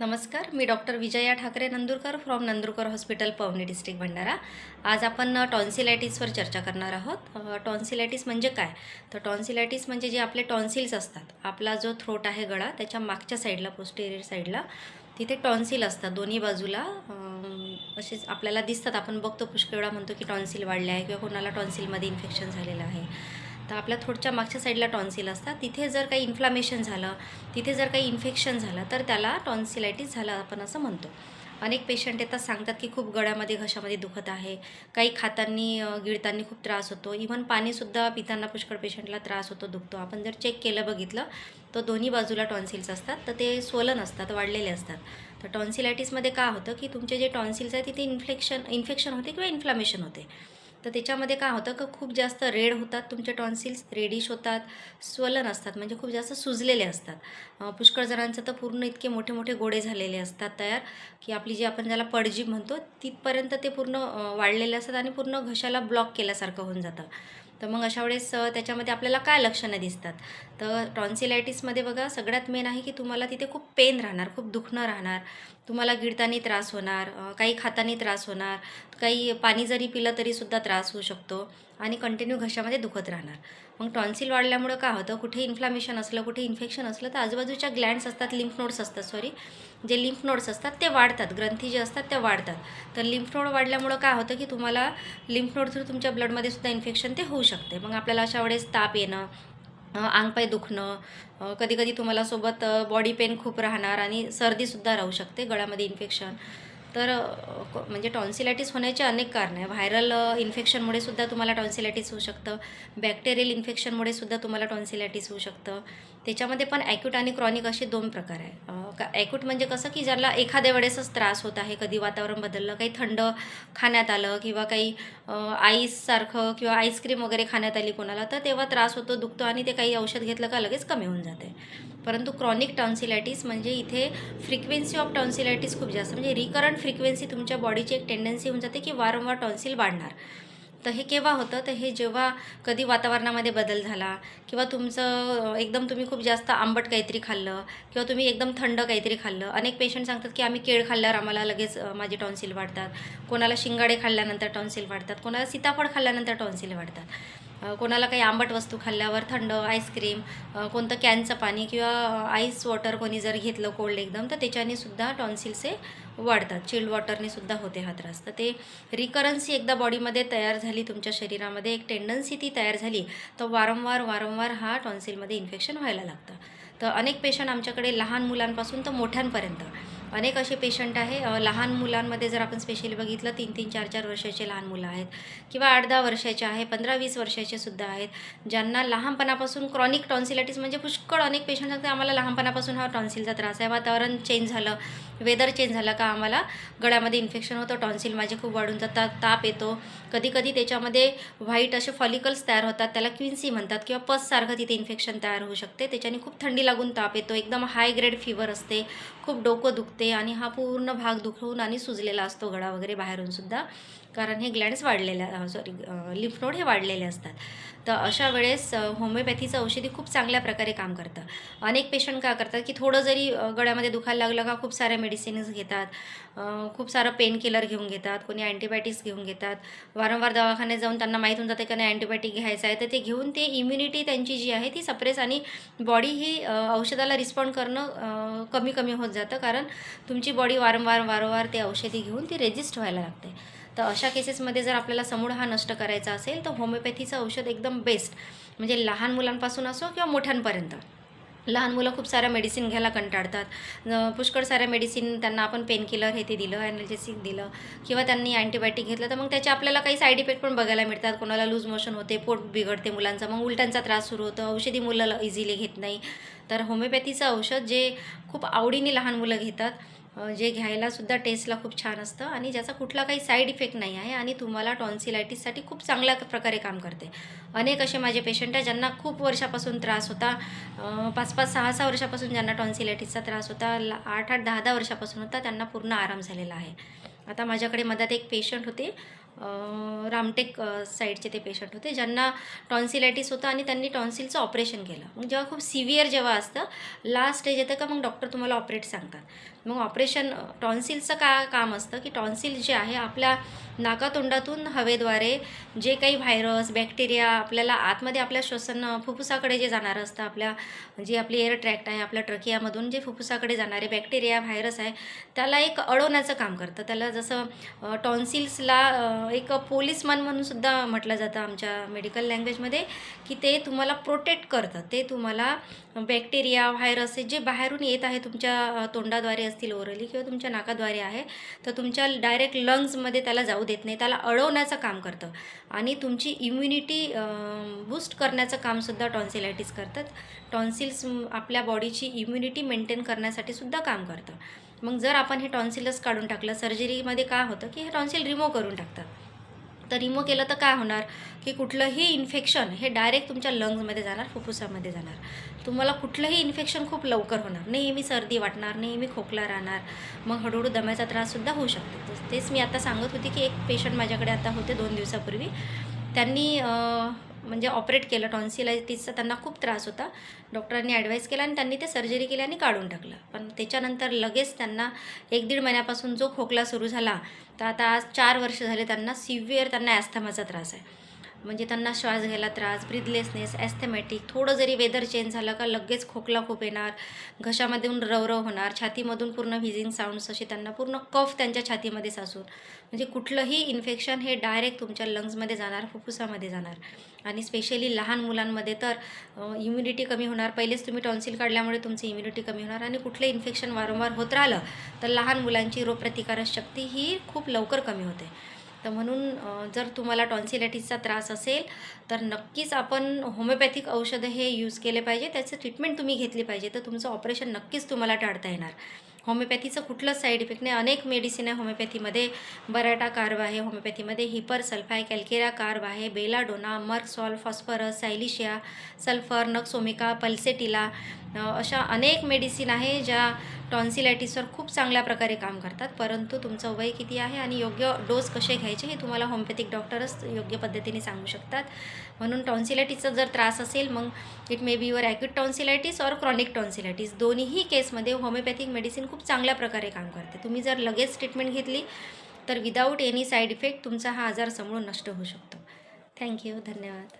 नमस्कार मी doctor Vijaya Thakre Nandurkar from Nandurkar hospital Pauni district Bhandara. आज आपण टॉन्सिलायटिसवर चर्चा करणार आहोत. टॉन्सिलायटिस म्हणजे काय? तर टॉन्सिलायटिस म्हणजे जे आपले टॉन्सिल्स असतात आपला जो थ्रोट आहे गळा त्याच्या मागच्या साईडला पोस्टेरियर साईडला तिथे टॉन्सिल असतात. दोन्ही बाजूला असेच आपल्याला दिसतात. आपण बघतो पुष्कळ वेळा म्हणतो की टॉन्सिल वाढले आहे किंवा कोणाला टॉन्सिलमध्ये इन्फेक्शन झालेलं आहे. तर आपल्या थोडच्या मागच्या साईडला टॉन्सिल असतात. तिथे जर काही इन्फ्लामेशन झालं तिथे जर काही इन्फेक्शन झालं तर त्याला टॉन्सिलायटिस झालं आपण असं म्हणतो. अनेक पेशंट येतात सांगतात की खूप गळ्यामध्ये घशामध्ये दुखत आहे. काही खातांनी गिळताना खूप त्रास होतो. इव्हन पाणीसुद्धा पिताना पुष्कळ पेशंटला त्रास होतो दुखतो. आपण जर चेक केलं बघितलं तर दोन्ही बाजूला टॉन्सिल्स असतात. तर ते स्वलन असतात वाढलेले असतात. तर टॉन्सिलायटिसमध्ये का होतं की तुमचे जे टॉन्सिल्स आहे तिथे इन्फ्लेक्शन इन्फेक्शन होते किंवा इन्फ्लामेशन होते? तर त्याच्यामध्ये काय होतं का खूप जास्त रेड होतात तुमचे टॉन्सिल्स रेडिश होतात स्वलन असतात म्हणजे खूप जास्त सुजलेले असतात. पुष्कळ जणांचं तर पूर्ण इतके मोठे मोठे गोडे झालेले असतात तयार की आपली जी आपण ज्याला पडजी म्हणतो तिथपर्यंत ते पूर्ण वाढलेले असतात आणि पूर्ण घशाला ब्लॉक केल्यासारखं होऊन जातं. तर मग अशा वेळेस त्याच्यामध्ये आपल्याला काय लक्षणं दिसतात? तर टॉन्सिलायटिसमध्ये बघा सगळ्यात मेन आहे की तुम्हाला तिथे खूप पेन राहणार खूप दुखणं राहणार. तुम्हाला गिळताना त्रास होणार काही खाताना त्रास होणार काही पाणी जरी पिलं तरीसुद्धा त्रास होऊ शकतो आणि कंटिन्यू घशामध्ये दुखत राहणार. मग टॉन्सिल वाढल्यामुळं काय होतं? कुठे इन्फ्लामेशन असलं कुठे इन्फेक्शन असलं तर आजूबाजूच्या ग्लँड्स असतात लिम्फ नोड्स असतात सॉरी जे लिम्फ नोड्स असतात ते वाढतात. ग्रंथी जे असतात त्या वाढतात. तर लिम्फ नोड वाढल्यामुळं काय होतं की तुम्हाला लिम्फ नोड थ्रू तुमच्या ब्लडमध्ये सुद्धा इन्फेक्शन ते होऊ शकते. मग आपल्याला अशा वेळेस ताप येणं अंगपाय दुखणं कधी कधी तुम्हाला सोबत बॉडी पेन खूप राहणार आणि सर्दीसुद्धा राहू शकते गळ्यामध्ये इन्फेक्शन तर म्हणजे टॉन्सिलायटिस होण्याचे अनेक कारण आहे. व्हायरल इन्फेक्शनमुळे सुद्धा तुम्हाला टॉन्सिलायटिस होऊ शकतं. बॅक्टेरियल इन्फेक्शनमुळे सुद्धा तुम्हाला टॉन्सिलायटिस होऊ शकतं. त्याच्यामध्ये पण ॲक्यूट आणि क्रॉनिक असे दोन प्रकार आहे. ॲक्यूट म्हणजे कसं की ज्याला एखाद्या वेळेसच त्रास होत आहे कधी वातावरण बदललं काही थंड खाण्यात आलं किंवा काही आईससारखं किंवा आईस्क्रीम वगैरे खाण्यात आली कोणाला तर तेव्हा त्रास होतो दुखतो आणि ते काही औषध घेतलं का लगेच कमी होऊन जाते. परंतु क्रॉनिक टॉन्सिलायटिस म्हणजे इथे फ्रिक्वेन्सी ऑफ टॉन्सिलायटिस खूप जास्त म्हणजे रिकरंट फ्रिक्वेन्सी तुमच्या बॉडीची एक टेंडन्सी होऊन जाते की वारंवार टॉन्सिल वाढणार. तर हे केव्हा होतं? तर हे जेव्हा कधी वातावरणामध्ये बदल झाला किंवा तुमचं एकदम तुम्ही खूप जास्त आंबट काहीतरी खाल्लं किंवा तुम्ही एकदम थंड काहीतरी खाल्लं अनेक पेशंट सांगतात की आम्ही केळ खाल्ल्यावर आम्हाला लगेच माझे टॉन्सिल वाढतात. कोणाला शिंगाडे खाल्ल्यानंतर टॉन्सिल वाढतात. कोणाला सीताफळ खाल्ल्यानंतर टॉन्सिल वाढतात. कोणाला काही आंबट वस्तू खाल्ल्यावर थंड आईस्क्रीम कोणतं कॅनचं पाणी किंवा आईस वॉटर कोणी जर घेतलं कोल्ड एकदम तर त्याच्याने सुद्धा टॉन्सिल्स वाढतात. चिल्ड वॉटरने सुद्धा होते हा त्रास. तर ते रिकरन्सी एकदा बॉडीमध्ये तयार झाली तुमच्या शरीरामध्ये एक टेंडन्सी ती तयार झाली तर वारंवार वारंवार हा टॉन्सिलमध्ये इन्फेक्शन व्हायला लागतं. तर अनेक पेशंट आमच्याकडे लहान मुलांपासून तर मोठ्यांपर्यंत अनेक असे पेशंट आहे. लहान मुलांमध्ये जर आपण स्पेशली बघितलं तीन तीन चार चार वर्षाचे लहान मुलं आहेत. किंवा आठ दहा वर्षाचे आहे पंधरा वीस वर्षाचे सुद्धा आहेत. ज्यांना लहानपणापासून क्रॉनिक टॉन्सिलायटिस म्हणजे पुष्कळ अनेक पेशंट सांगते आम्हाला लहानपणापासून हा टॉन्सिलचा त्रास आहे. वातावरण चेंज झालं. वेदर चेंज झालं का आम्हाला? गळ्यामध्ये इन्फेक्शन होतं टॉन्सिल माझे खूप वाढून जातात ताप येतो. कधी कधी त्याच्यामध्ये व्हाईट असे फॉलिकल्स तयार होतात त्याला क्विन्सी म्हणतात किंवा पससारखं तिथे इन्फेक्शन तयार होऊ शकते. त्याच्याने खूप थंडी लागून ताप येतो एकदम हाय ग्रेड फिवर असते खूप डोकं दुखते आणि हा पूर्ण भाग दुखवून आणि सुजलेला असतो गळा वगैरे बाहेरून सुद्धा. कारण हे ग्लँड्स वाढलेल्या सॉरी लिफ्नोड हे वाढलेले असतात. तर अशा वेळेस होमिओपॅथीचं औषधी खूप चांगल्या प्रकारे काम करतं. अनेक पेशंट काय करतात की थोडं जरी गळ्यामध्ये दुखायला लागलं का खूप साऱ्या मेडिसिन्स घेतात. खूप सारं पेन किलर घेऊन घेतात कोणी अँटीबायोटिक्स घेऊन घेतात. वारंवार दवाखान्यात जाऊन त्यांना माहीत होऊन जाते की नाही अँटीबायोटिक घ्यायचं आहे. तर ते घेऊन ते इम्युनिटी त्यांची जी आहे ती सप्रेस आणि बॉडी ही औषधाला रिस्पॉन्ड करणं कमी कमी होत जातं. कारण तुमची बॉडी वारंवार वारंवार ते औषधी घेऊन ती रेजिस्ट व्हायला लागते. तर अशा केसेसमध्ये जर आपल्याला समूळ हा नष्ट करायचा असेल तर होमिओपॅथीचं औषध एकदम बेस्ट. म्हणजे लहान मुलांपासून असो किंवा मोठ्यांपर्यंत. लहान मुलं खूप साऱ्या मेडिसिन घ्यायला कंटाळतात. पुष्कळ साऱ्या मेडिसिन त्यांना आपण पेनकिलर हे ते दिलं ॲनर्जेसिक दिलं किंवा त्यांनी अँटीबायोटिक घेतलं तर मग त्याचे आपल्याला काही साईड इफेक्ट पण बघायला मिळतात. कोणाला लूज मोशन होते पोट बिघडते मुलांचा मग उलट्यांचा त्रास सुरू होतो औषधी मुलं इझिली घेत नाही. तर होमिओपॅथीचं औषध जे खूप आवडीने लहान मुलं घेतात जे घ्यायला सुद्धा टेस्टला खूप छान असतं आणि ज्याचा कुठला काही साईड इफेक्ट नाही आहे आणि तुम्हाला टॉन्सिलायटिससाठी खूप चांगल्या प्रकारे काम करते. अनेक असे माझे पेशंट आहे ज्यांना खूप वर्षापासून त्रास होता. पाच पाच सहा सहा वर्षापासून ज्यांना टॉन्सिलायटिसचा त्रास होता ला- आठ आठ दहा दहा वर्षापासून होता त्यांना पूर्ण आराम झालेला आहे. आता माझ्याकडे मधात एक पेशंट होते. रामटेक साईडचे ते पेशंट होते. ज्यांना टॉन्सिलायटिस होतं आणि त्यांनी टॉन्सिलचं ऑपरेशन केलं. मग जेव्हा खूप सिव्हिअर जेव्हा असतं लास्ट स्टेज येतं का मग डॉक्टर तुम्हाला ऑपरेट सांगतात. मग ऑपरेशन टॉन्सिलचं का काम असतं की टॉन्सिल जे आहे आपल्या नाकातोंडातून हवेद्वारे जे काही व्हायरस बॅक्टेरिया आपल्याला आतमध्ये आपल्या श्वसन फुफ्फुसाकडे जे जाणारं असतं आपल्या जे आपली एअर ट्रॅक्ट आहे आपल्या ट्रकियामधून जे फुफ्फुसाकडे जाणारे बॅक्टेरिया व्हायरस आहे त्याला एक अडवण्याचं काम करतं. त्याला जसं टॉन्सिल्सला एक पोलिसमन म्हणून सुद्धा म्हटलं जातं आमच्या मेडिकल लँग्वेजमध्ये की ते तुम्हाला प्रोटेक्ट करतं ते तुम्हाला बॅक्टेरिया व्हायरस हे जे बाहेरून येत आहे तुमच्या तोंडाद्वारे असतील ओरली किंवा तुमच्या नाकाद्वारे आहे तर तुमच्या डायरेक्ट लंग्समध्ये त्याला जाऊ देत नाही. त्याला अडवण्याचं काम करतं. आणि तुमची इम्युनिटी बूस्ट करण्याचं कामसुद्धा टॉन्सिलायटिस करतात. टॉन्सिल्स आपल्या बॉडीची इम्युनिटी मेंटेन करण्यासाठी सुद्धा काम करतं. मग जर आपण हे टॉन्सिलच काढून टाकलं सर्जरीमध्ये काय होतं की हे टॉन्सिल रिमूव्ह करून टाकतात. तर रिमूव्ह केलं तर काय होणार? की कुठलंही इन्फेक्शन हे डायरेक्ट तुमच्या लंग्समध्ये जाणार फुफ्फुसामध्ये जाणार. तुम्हाला कुठलंही इन्फेक्शन खूप लवकर होणार. नेहमी सर्दी वाटणार नेहमी खोकला राहणार. मग हळूहळू दम्याचा त्राससुद्धा होऊ शकतो. तेच मी आता सांगत होती की एक पेशंट माझ्याकडे आता होते दोन दिवसापूर्वी. त्यांनी म्हणजे ऑपरेट केलं टॉन्सिलायटिसचा त्यांना खूप त्रास होता. डॉक्टरांनी ॲडवाईस केला आणि त्यांनी ते सर्जरी केली आणि काढून टाकलं. पण त्याच्यानंतर लगेच त्यांना एक दीड महिन्यापासून जो खोकला सुरू झाला तर आता आज चार वर्ष झाले त्यांना सिव्हिअर त्यांना ॲस्थमाचा त्रास आहे. म्हणजे त्यांना श्वास घ्यायला त्रास ब्रिदलेसनेस ॲस्थेमॅटिक थोडं जरी वेदर चेंज झालं का लगेच खोकला खूप येणार घशामधून रवरव होणार छातीमधून पूर्ण व्हिजिंग साऊंड्स असे त्यांना पूर्ण कफ त्यांच्या छातीमध्ये सासून म्हणजे कुठलंही इन्फेक्शन हे डायरेक्ट तुमच्या लंग्समध्ये जाणार फुफ्फुसामध्ये जाणार. आणि स्पेशली लहान मुलांमध्ये तर इम्युनिटी कमी होणार. पहिलेच तुम्ही टॉन्सिल काढल्यामुळे तुमची इम्युनिटी कमी होणार आणि कुठलं इन्फेक्शन वारंवार होत राहिलं तर लहान मुलांची रोगप्रतिकारक शक्ती ही खूप लवकर कमी होते. तर म्हणून जर तुम्हाला टॉन्सिलायटिसचा त्रास असेल तर नक्कीच आपण होमिओपॅथिक औषधं हे यूज केले पाहिजे. त्याचं ट्रीटमेंट तुम्ही घेतली पाहिजे. तर तुमचं ऑपरेशन नक्कीच तुम्हाला टाळता येणार. होमिओपॅथीचं कुठलंच साईड इफेक्ट नाही. अनेक मेडिसिन आहे होमिओपॅथीमध्ये. बराटा कार्ब आहे होमिओपॅथीमध्ये. हिपर सल्फाय कॅल्केरा कार्ब आहे. Belladonna merc sol phosphorus silicea sulphur nux vomica pulsatilla अशा अनेक मेडिसिन आहे ज्या टॉन्सिलायटिसवर खूप चांगल्या प्रकारे काम करतात. परंतु तुमचं वय किती आहे आणि योग्य डोस कसे घ्यायचे हे तुम्हाला होमिओपॅथिक डॉक्टरच योग्य पद्धतीने सांगू शकतात. म्हणून टॉन्सिलायटिसचा जर त्रास असेल मग it may be your acute tonsillitis और क्रॉनिक टॉन्सिलायटिस दोन्हीही केसमध्ये होमिओपॅथिक मेडिसिन खूप चांगल्या प्रकारे काम करते. तुम्ही जर लगेच ट्रीटमेंट घेतली तर विदाऊट एनी साईड इफेक्ट तुमचा हा आजार समोरून नष्ट होऊ शकतो. थँक्यू धन्यवाद.